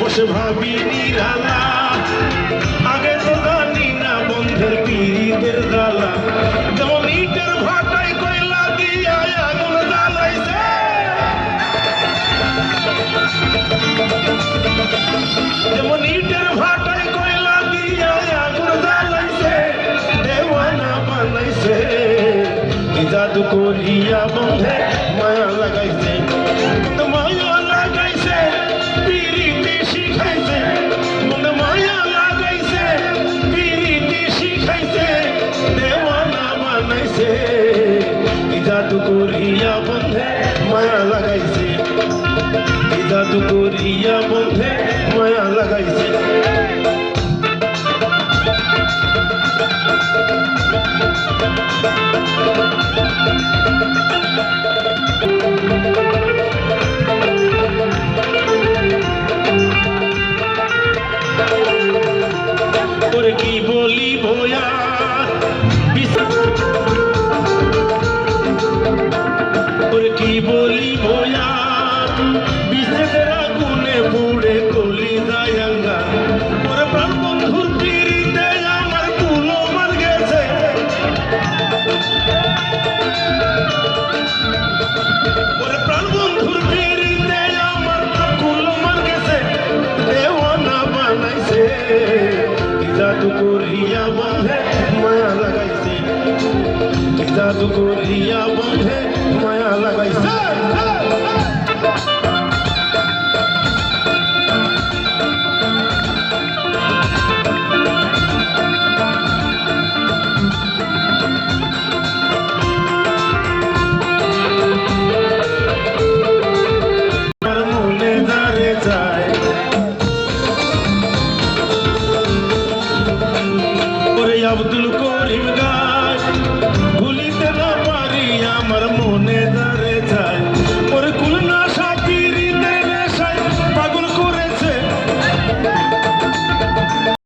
বসে ভাবি নিরালা। আগে তো জানি না বন্ধের পিড়িদের জ্বালা যেমন ইটের ভাটায় জাদু করিয়া বন্ধে মায়া লাগাইছে মায়া লাগাইছে পিরিতি শিখাইছে মায়া লাগাইছে পিরিতি শিখাইছে দেওয়ানা বানাইছে জাদু করিয়া বন্ধে মায়া লাগাইছে জাদু করিয়া বন্ধে মায়া লাগাইছে তোরে কি বলি ভয়া? জাদু করিয়া বন্ধে মায়া লাগাইছে। জাদু করিয়া বন্ধে মায়া ওরে আব্দুল করিম গাছ ভুলিতে না